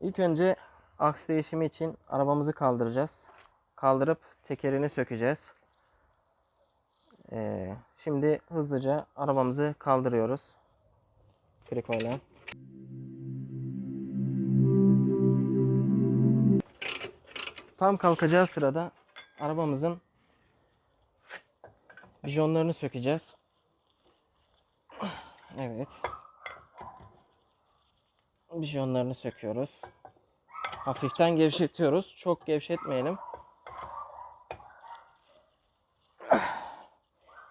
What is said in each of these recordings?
İlk önce aks değişimi için arabamızı kaldıracağız. Kaldırıp tekerini sökeceğiz. Ee, şimdi hızlıca arabamızı kaldırıyoruz. Krikoyla. Tam kalkacağı sırada arabamızın bijonlarını sökeceğiz. Evet. Bijonlarını söküyoruz. Hafiften gevşetiyoruz. Çok gevşetmeyelim.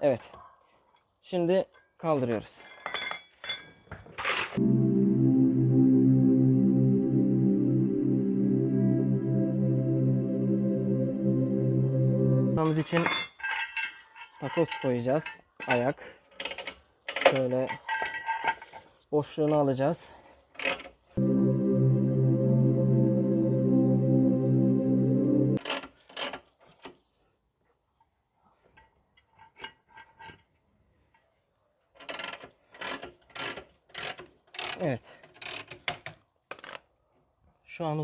Evet. Şimdi kaldırıyoruz. Yapmamız için takoz koyacağız. Ayak. Şöyle boşluğunu alacağız.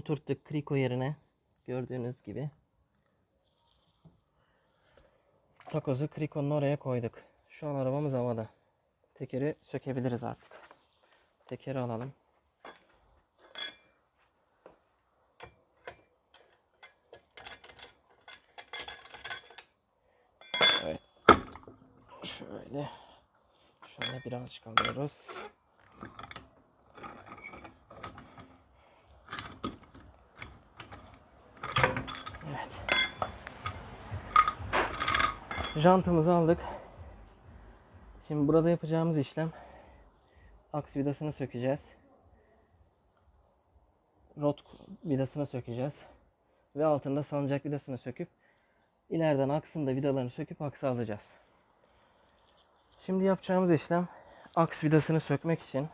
Oturttuk kriko yerine. Gördüğünüz gibi. Takozu krikonun oraya koyduk. Şu an arabamız havada. Tekeri sökebiliriz artık. Tekeri alalım. Evet. Şöyle. Şöyle birazcık alıyoruz. Evet. Jantımızı aldık. Şimdi burada yapacağımız işlem aks vidasını sökeceğiz. Rot vidasını sökeceğiz. Ve altında salıncak vidasını söküp ileriden aksın da vidalarını söküp aksa alacağız. Şimdi yapacağımız işlem aks vidasını sökmek için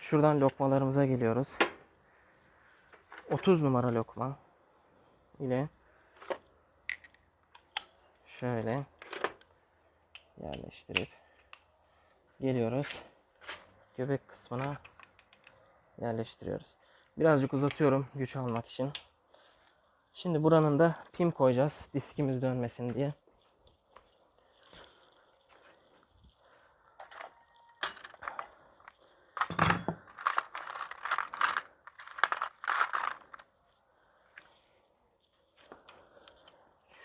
şuradan lokmalarımıza geliyoruz. 30 numara lokma ile şöyle yerleştirip geliyoruz. Göbek kısmına yerleştiriyoruz. Birazcık uzatıyorum güç almak için. Şimdi buranın da pim koyacağız diskimiz dönmesin diye.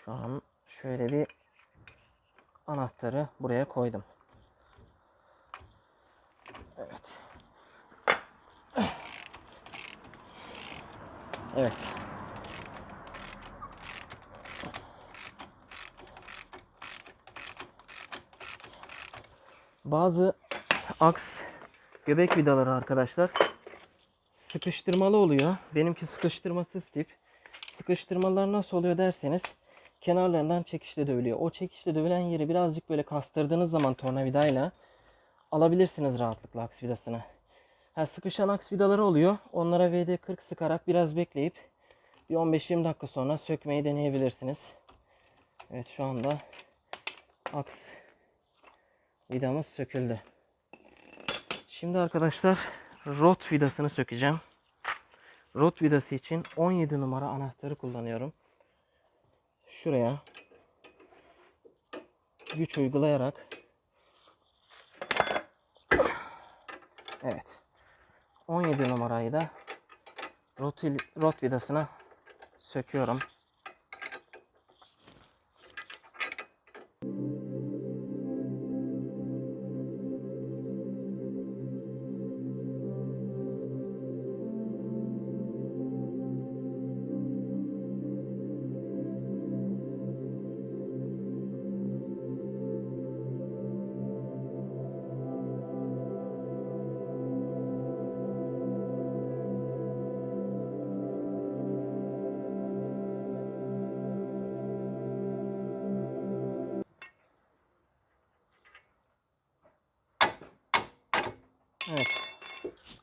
Şu an şöyle bir anahtarı buraya koydum. Evet. Evet. Bazı aks göbek vidaları arkadaşlar sıkıştırmalı oluyor. Benimki sıkıştırmasız tip. Sıkıştırmalar nasıl oluyor derseniz kenarlarından çekişle dövülüyor. O çekişle dövülen yeri birazcık böyle kastırdığınız zaman tornavidayla alabilirsiniz rahatlıkla aks vidasını. Ha, sıkışan aks vidaları oluyor. Onlara VD40 sıkarak biraz bekleyip bir 15-20 dakika sonra sökmeyi deneyebilirsiniz. Evet şu anda aks vidamız söküldü. Şimdi arkadaşlar rot vidasını sökeceğim. Rot vidası için 17 numara anahtarı kullanıyorum. Şuraya güç uygulayarak Evet. 17 numarayı da rot, rot vidasına söküyorum.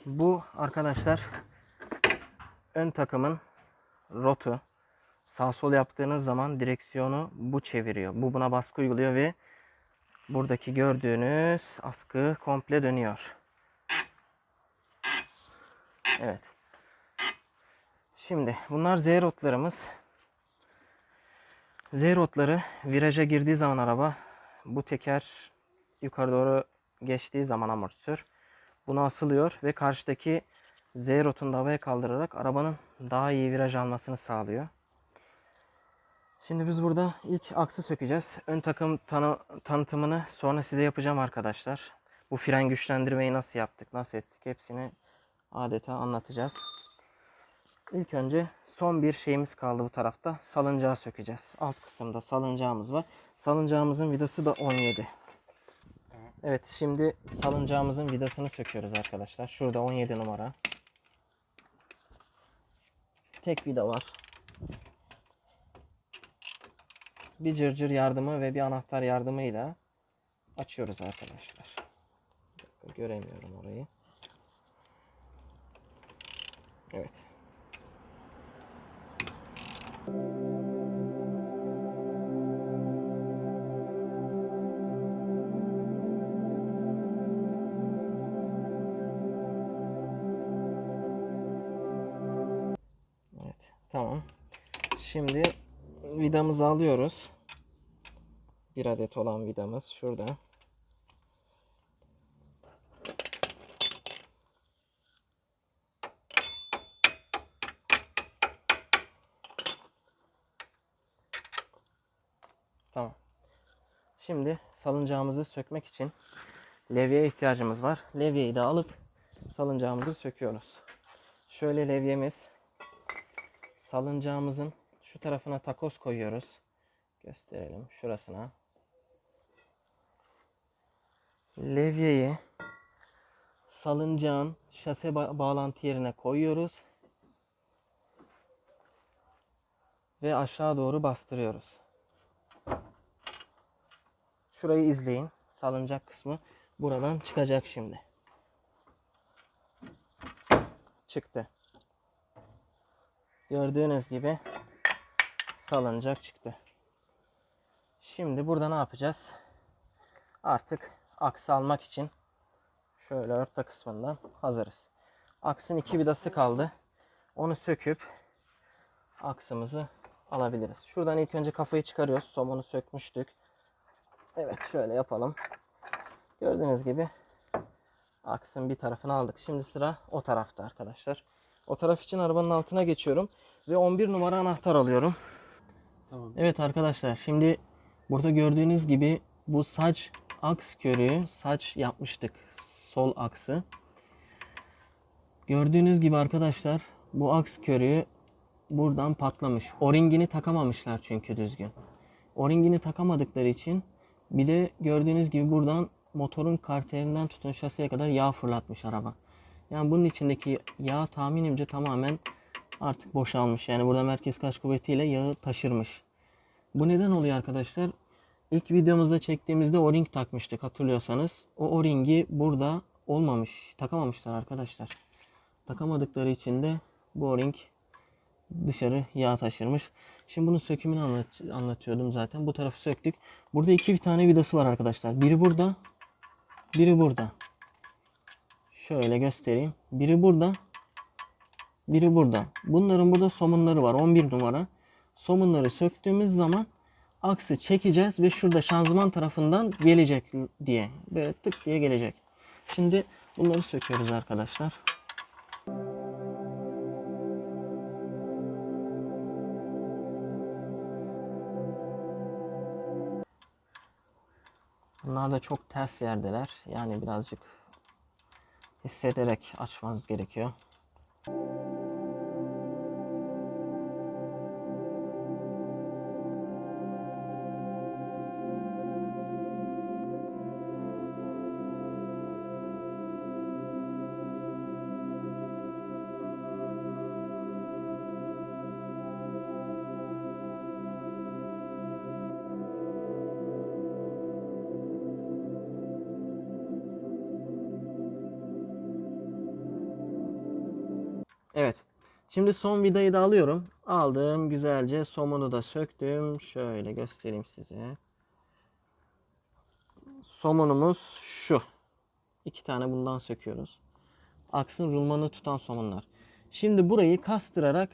Bu arkadaşlar ön takımın rotu. Sağ sol yaptığınız zaman direksiyonu bu çeviriyor. Bu buna baskı uyguluyor ve buradaki gördüğünüz askı komple dönüyor. Evet. Şimdi bunlar Z rotlarımız. Z rotları viraja girdiği zaman araba bu teker yukarı doğru geçtiği zaman amortisör bunu asılıyor ve karşıdaki Z rotunu havaya kaldırarak arabanın daha iyi viraj almasını sağlıyor. Şimdi biz burada ilk aksı sökeceğiz. Ön takım tanı- tanıtımını sonra size yapacağım arkadaşlar. Bu fren güçlendirmeyi nasıl yaptık, nasıl ettik hepsini adeta anlatacağız. İlk önce son bir şeyimiz kaldı bu tarafta. Salıncağı sökeceğiz. Alt kısımda salıncağımız var. Salıncağımızın vidası da 17. Evet şimdi salıncağımızın vidasını söküyoruz arkadaşlar. Şurada 17 numara. Tek vida var. Bir cırcır yardımı ve bir anahtar yardımıyla açıyoruz arkadaşlar. Göremiyorum orayı. Evet, Şimdi vidamızı alıyoruz. Bir adet olan vidamız şurada. Tamam. Şimdi salıncağımızı sökmek için levyeye ihtiyacımız var. Levyeyi de alıp salıncağımızı söküyoruz. Şöyle levyemiz salıncağımızın şu tarafına takoz koyuyoruz. Gösterelim şurasına. Levyeyi salıncağın şase ba- bağlantı yerine koyuyoruz. Ve aşağı doğru bastırıyoruz. Şurayı izleyin. Salıncak kısmı buradan çıkacak şimdi. Çıktı. Gördüğünüz gibi salıncak çıktı. Şimdi burada ne yapacağız? Artık aksı almak için şöyle orta kısmından hazırız. Aksın iki vidası kaldı. Onu söküp aksımızı alabiliriz. Şuradan ilk önce kafayı çıkarıyoruz. Somunu sökmüştük. Evet şöyle yapalım. Gördüğünüz gibi aksın bir tarafını aldık. Şimdi sıra o tarafta arkadaşlar. O taraf için arabanın altına geçiyorum ve 11 numara anahtar alıyorum. Tamam. Evet arkadaşlar şimdi burada gördüğünüz gibi bu saç aks körüğü saç yapmıştık. Sol aksı. Gördüğünüz gibi arkadaşlar bu aks körüğü buradan patlamış. O-ringini takamamışlar çünkü düzgün. O-ringini takamadıkları için bir de gördüğünüz gibi buradan motorun karterinden tutun şasiye kadar yağ fırlatmış araba. Yani bunun içindeki yağ tahminimce tamamen artık boşalmış. Yani burada merkez kaç kuvvetiyle yağı taşırmış. Bu neden oluyor arkadaşlar? İlk videomuzda çektiğimizde o-ring takmıştık hatırlıyorsanız. O o-ringi burada olmamış. Takamamışlar arkadaşlar. Takamadıkları için de bu o-ring dışarı yağ taşırmış. Şimdi bunun sökümünü anlat, anlatıyordum zaten. Bu tarafı söktük. Burada iki tane vidası var arkadaşlar. Biri burada. Biri burada. Şöyle göstereyim. Biri burada. Biri burada. Bunların burada somunları var. 11 numara. Somunları söktüğümüz zaman aksı çekeceğiz ve şurada şanzıman tarafından gelecek diye. Böyle tık diye gelecek. Şimdi bunları söküyoruz arkadaşlar. Bunlar da çok ters yerdeler. Yani birazcık hissederek açmanız gerekiyor. Şimdi son vidayı da alıyorum. Aldım güzelce somunu da söktüm. Şöyle göstereyim size. Somunumuz şu. İki tane bundan söküyoruz. Aksın rulmanı tutan somunlar. Şimdi burayı kastırarak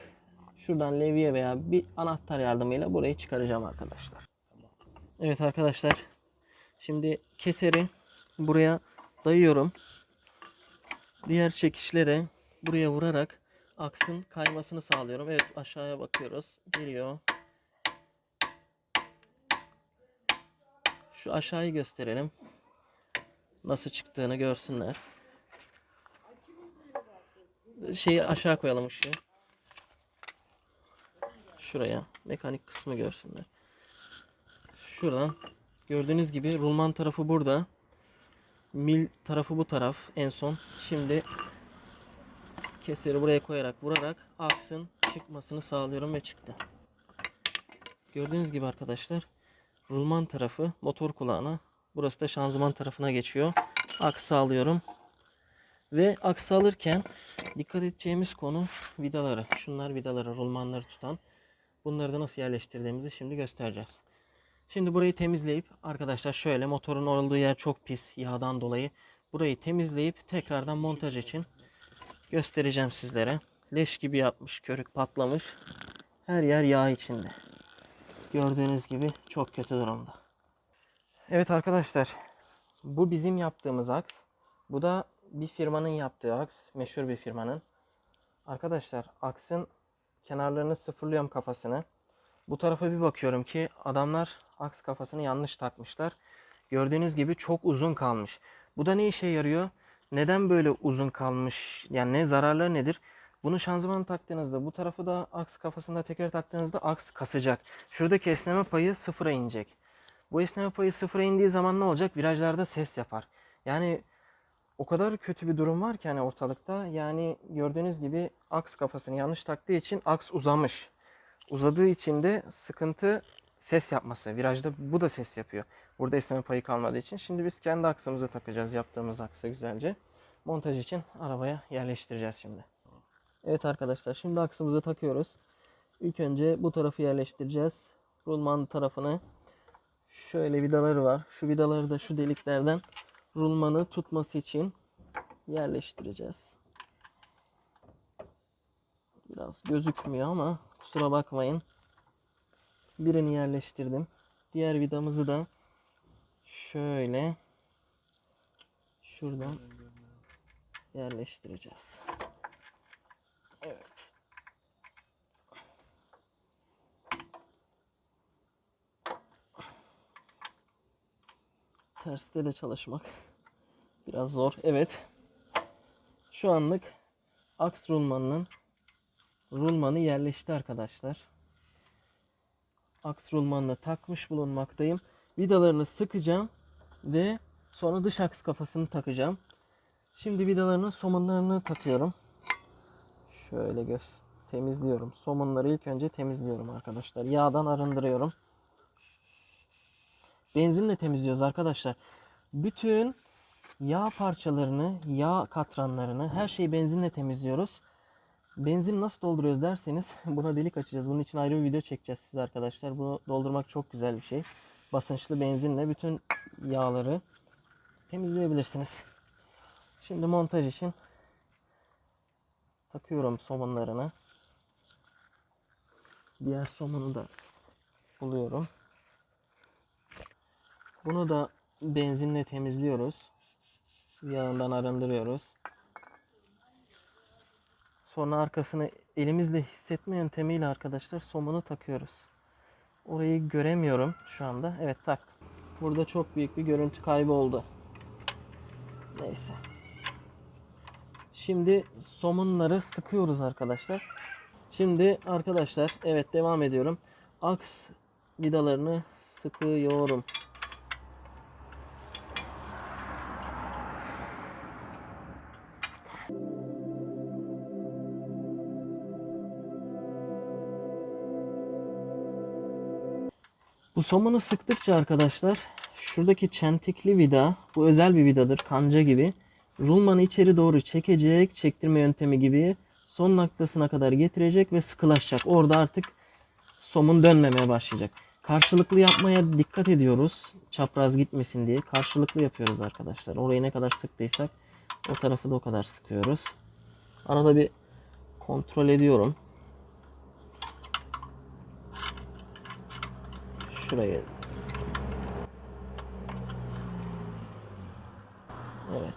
şuradan levye veya bir anahtar yardımıyla burayı çıkaracağım arkadaşlar. Evet arkadaşlar. Şimdi keseri buraya dayıyorum. Diğer çekişle de buraya vurarak aksın kaymasını sağlıyorum. Evet aşağıya bakıyoruz. Geliyor. Şu aşağıyı gösterelim. Nasıl çıktığını görsünler. Şeyi aşağı koyalım ışığı. Şuraya mekanik kısmı görsünler. Şuradan gördüğünüz gibi rulman tarafı burada. Mil tarafı bu taraf en son. Şimdi keseri buraya koyarak vurarak aksın çıkmasını sağlıyorum ve çıktı. Gördüğünüz gibi arkadaşlar rulman tarafı motor kulağına burası da şanzıman tarafına geçiyor. Aks sağlıyorum. Ve aks alırken dikkat edeceğimiz konu vidaları. Şunlar vidaları, rulmanları tutan. Bunları da nasıl yerleştirdiğimizi şimdi göstereceğiz. Şimdi burayı temizleyip arkadaşlar şöyle motorun olduğu yer çok pis yağdan dolayı. Burayı temizleyip tekrardan montaj için göstereceğim sizlere. Leş gibi yapmış, körük patlamış. Her yer yağ içinde. Gördüğünüz gibi çok kötü durumda. Evet arkadaşlar. Bu bizim yaptığımız aks. Bu da bir firmanın yaptığı aks. Meşhur bir firmanın. Arkadaşlar aksın kenarlarını sıfırlıyorum kafasını. Bu tarafa bir bakıyorum ki adamlar aks kafasını yanlış takmışlar. Gördüğünüz gibi çok uzun kalmış. Bu da ne işe yarıyor? Neden böyle uzun kalmış? Yani ne zararları nedir? Bunu şanzımanı taktığınızda bu tarafı da aks kafasında teker taktığınızda aks kasacak. Şuradaki esneme payı sıfıra inecek. Bu esneme payı sıfıra indiği zaman ne olacak? Virajlarda ses yapar. Yani o kadar kötü bir durum var ki hani ortalıkta. Yani gördüğünüz gibi aks kafasını yanlış taktığı için aks uzamış. Uzadığı için de sıkıntı ses yapması. Virajda bu da ses yapıyor. Burada esneme payı kalmadığı için. Şimdi biz kendi aksımızı takacağız. Yaptığımız aksı güzelce. Montaj için arabaya yerleştireceğiz şimdi. Evet arkadaşlar şimdi aksımızı takıyoruz. İlk önce bu tarafı yerleştireceğiz. Rulman tarafını. Şöyle vidaları var. Şu vidaları da şu deliklerden rulmanı tutması için yerleştireceğiz. Biraz gözükmüyor ama kusura bakmayın. Birini yerleştirdim. Diğer vidamızı da şöyle şuradan yerleştireceğiz. Evet. Terste de çalışmak biraz zor. Evet. Şu anlık aks rulmanının rulmanı yerleşti arkadaşlar. Aks rulmanını takmış bulunmaktayım. Vidalarını sıkacağım ve sonra dış aks kafasını takacağım. Şimdi vidalarının somunlarını takıyorum. Şöyle göz temizliyorum. Somunları ilk önce temizliyorum arkadaşlar. Yağdan arındırıyorum. Benzinle temizliyoruz arkadaşlar. Bütün yağ parçalarını, yağ katranlarını, her şeyi benzinle temizliyoruz. Benzin nasıl dolduruyoruz derseniz buna delik açacağız. Bunun için ayrı bir video çekeceğiz size arkadaşlar. Bunu doldurmak çok güzel bir şey. Basınçlı benzinle bütün yağları temizleyebilirsiniz. Şimdi montaj için takıyorum somunlarını. Diğer somunu da buluyorum. Bunu da benzinle temizliyoruz. Yağından arındırıyoruz. Sonra arkasını elimizle hissetme yöntemiyle arkadaşlar somunu takıyoruz. Orayı göremiyorum şu anda. Evet taktım. Burada çok büyük bir görüntü kaybı oldu. Neyse. Şimdi somunları sıkıyoruz arkadaşlar. Şimdi arkadaşlar evet devam ediyorum. Aks vidalarını sıkıyorum. Bu sıktıkça arkadaşlar şuradaki çentikli vida bu özel bir vidadır kanca gibi. Rulmanı içeri doğru çekecek çektirme yöntemi gibi son noktasına kadar getirecek ve sıkılaşacak. Orada artık somun dönmemeye başlayacak. Karşılıklı yapmaya dikkat ediyoruz. Çapraz gitmesin diye. Karşılıklı yapıyoruz arkadaşlar. Orayı ne kadar sıktıysak o tarafı da o kadar sıkıyoruz. Arada bir kontrol ediyorum. Şurayı. Evet.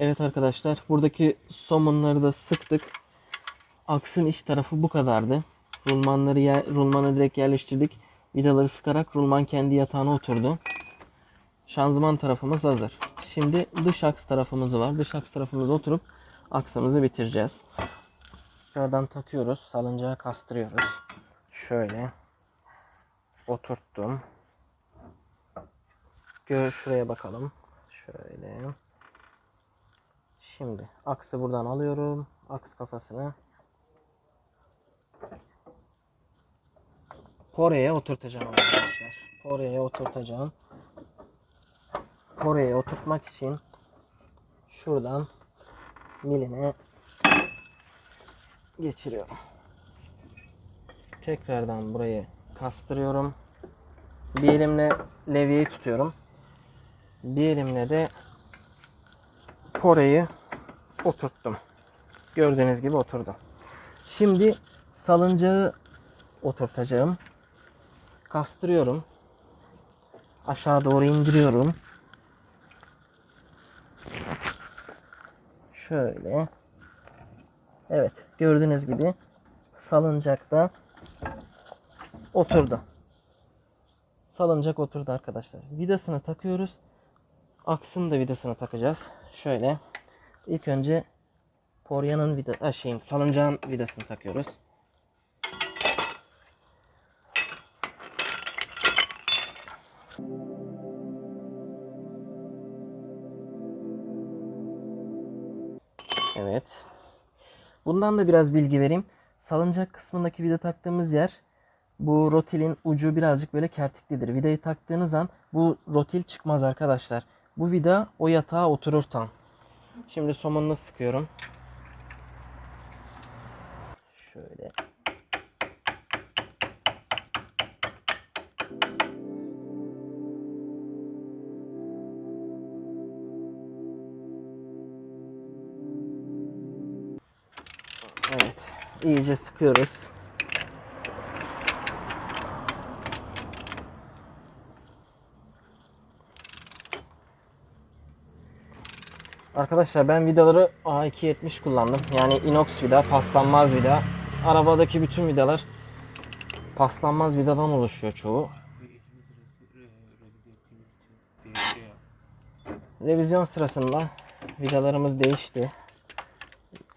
Evet arkadaşlar buradaki somunları da sıktık. Aksın iç tarafı bu kadardı. Rulmanları yer, rulmanı direkt yerleştirdik. Vidaları sıkarak rulman kendi yatağına oturdu. Şanzıman tarafımız hazır. Şimdi dış aks tarafımız var. Dış aks tarafımıza oturup aksımızı bitireceğiz. Şuradan takıyoruz. Salıncağı kastırıyoruz. Şöyle. Oturttum. Gör şuraya bakalım. Şöyle. Şimdi aksı buradan alıyorum. Aks kafasını Kore'ye oturtacağım arkadaşlar. Kore'ye oturtacağım. Kore'ye oturtmak için şuradan miline geçiriyorum. Tekrardan burayı kastırıyorum. Bir elimle levyeyi tutuyorum. Bir elimle de Kore'yi oturttum. Gördüğünüz gibi oturdu. Şimdi salıncağı oturtacağım. Kastırıyorum. Aşağı doğru indiriyorum. Şöyle. Evet, gördüğünüz gibi salıncakta oturdu. Salıncak oturdu arkadaşlar. Vidasını takıyoruz. Aksın da vidasını takacağız. Şöyle. İlk önce poryanın vida, şeyin salıncağın vidasını takıyoruz. Evet. Bundan da biraz bilgi vereyim. Salıncak kısmındaki vida taktığımız yer bu rotilin ucu birazcık böyle kertiklidir. Vidayı taktığınız an bu rotil çıkmaz arkadaşlar. Bu vida o yatağa oturur tam. Şimdi somonunu sıkıyorum. Şöyle. Evet. iyice sıkıyoruz. Arkadaşlar ben vidaları A270 kullandım. Yani inox vida, paslanmaz vida. Arabadaki bütün vidalar paslanmaz vidadan oluşuyor çoğu. Revizyon sırasında vidalarımız değişti.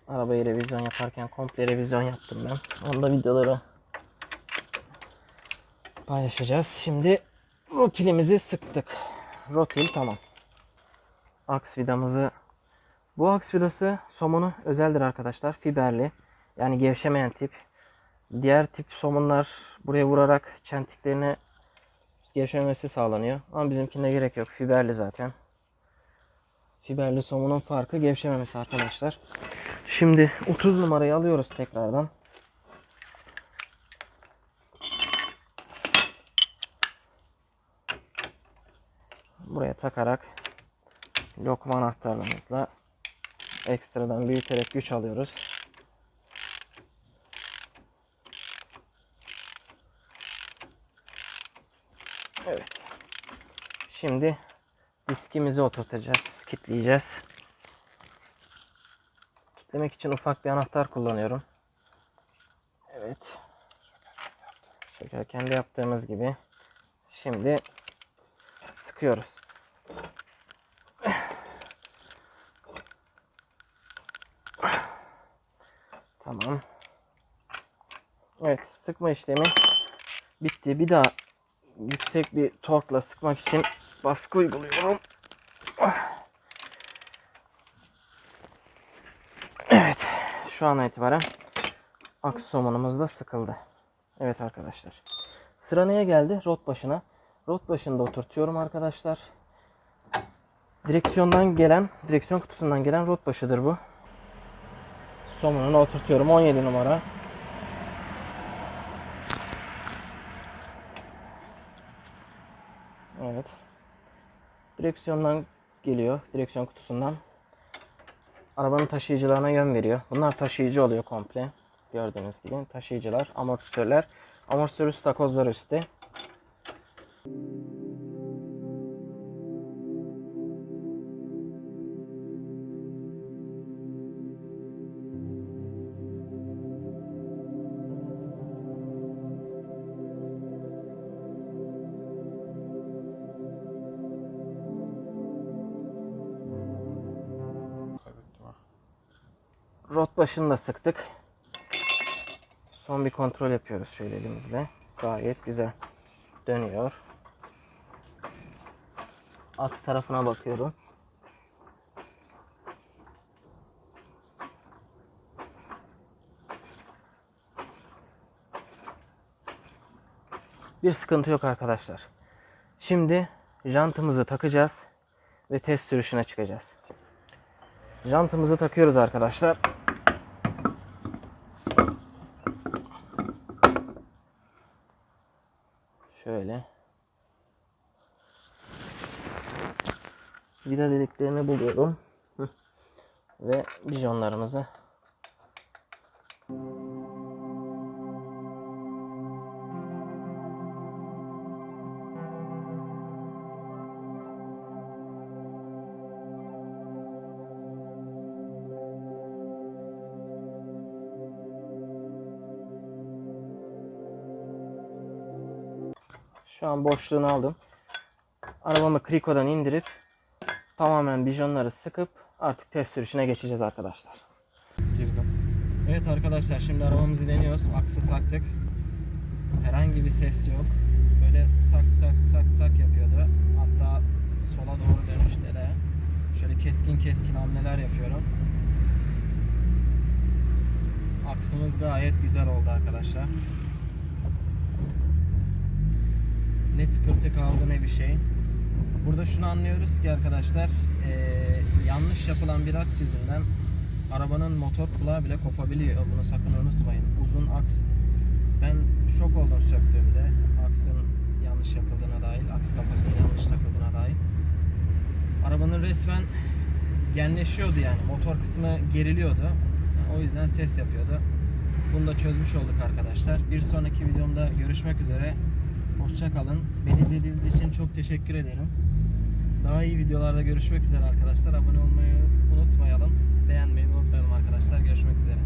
Arabayı revizyon yaparken komple revizyon yaptım ben. Onda videoları paylaşacağız. Şimdi rotilimizi sıktık. Rotil tamam. Aks vidamızı bu aks vidası somunu özeldir arkadaşlar. Fiberli. Yani gevşemeyen tip. Diğer tip somunlar buraya vurarak çentiklerine gevşemesi sağlanıyor. Ama bizimkine gerek yok. Fiberli zaten. Fiberli somunun farkı gevşememesi arkadaşlar. Şimdi 30 numarayı alıyoruz tekrardan. takarak lokma anahtarlarımızla ekstradan büyüterek güç alıyoruz. Evet. Şimdi diskimizi oturtacağız, kitleyeceğiz. Kitlemek için ufak bir anahtar kullanıyorum. Evet. Şeker de yaptığımız gibi. Şimdi sıkıyoruz. Tamam. Evet, sıkma işlemi bitti. Bir daha yüksek bir torkla sıkmak için baskı uyguluyorum. Evet, şu an itibaren aks somunumuz da sıkıldı. Evet arkadaşlar. Sıra neye geldi? Rot başına. Rot başında oturtuyorum arkadaşlar. Direksiyondan gelen, direksiyon kutusundan gelen rot başıdır bu. Somununu oturtuyorum. 17 numara. Evet. Direksiyondan geliyor. Direksiyon kutusundan. Arabanın taşıyıcılarına yön veriyor. Bunlar taşıyıcı oluyor komple. Gördüğünüz gibi taşıyıcılar, amortisörler. Amortisör üst takozlar üstte. Rot başını da sıktık. Son bir kontrol yapıyoruz şöyle elimizle. Gayet güzel. Dönüyor. Aks tarafına bakıyorum. Bir sıkıntı yok arkadaşlar. Şimdi jantımızı takacağız ve test sürüşüne çıkacağız. Jantımızı takıyoruz arkadaşlar. Şöyle. Vida deliklerini buluyorum. Ve bijonlarımızı Şu an boşluğunu aldım. Arabamı krikodan indirip tamamen bijonları sıkıp artık test sürüşüne geçeceğiz arkadaşlar. Girdim. Evet arkadaşlar şimdi arabamızı deniyoruz. Aksı taktık. Herhangi bir ses yok. Böyle tak tak tak tak yapıyordu. Hatta sola doğru dönüşte de şöyle keskin keskin hamleler yapıyorum. Aksımız gayet güzel oldu arkadaşlar. ne tıkırtı kaldı ne bir şey. Burada şunu anlıyoruz ki arkadaşlar eee, yanlış yapılan bir aks yüzünden arabanın motor kulağı bile kopabiliyor. Bunu sakın unutmayın. Uzun aks ben şok oldum söktüğümde aksın yanlış yapıldığına dair, aks kafasının yanlış takıldığına dair. Arabanın resmen genleşiyordu yani. Motor kısmı geriliyordu. O yüzden ses yapıyordu. Bunu da çözmüş olduk arkadaşlar. Bir sonraki videomda görüşmek üzere. Hoşça kalın. Beni izlediğiniz için çok teşekkür ederim. Daha iyi videolarda görüşmek üzere arkadaşlar. Abone olmayı unutmayalım. Beğenmeyi unutmayalım arkadaşlar. Görüşmek üzere.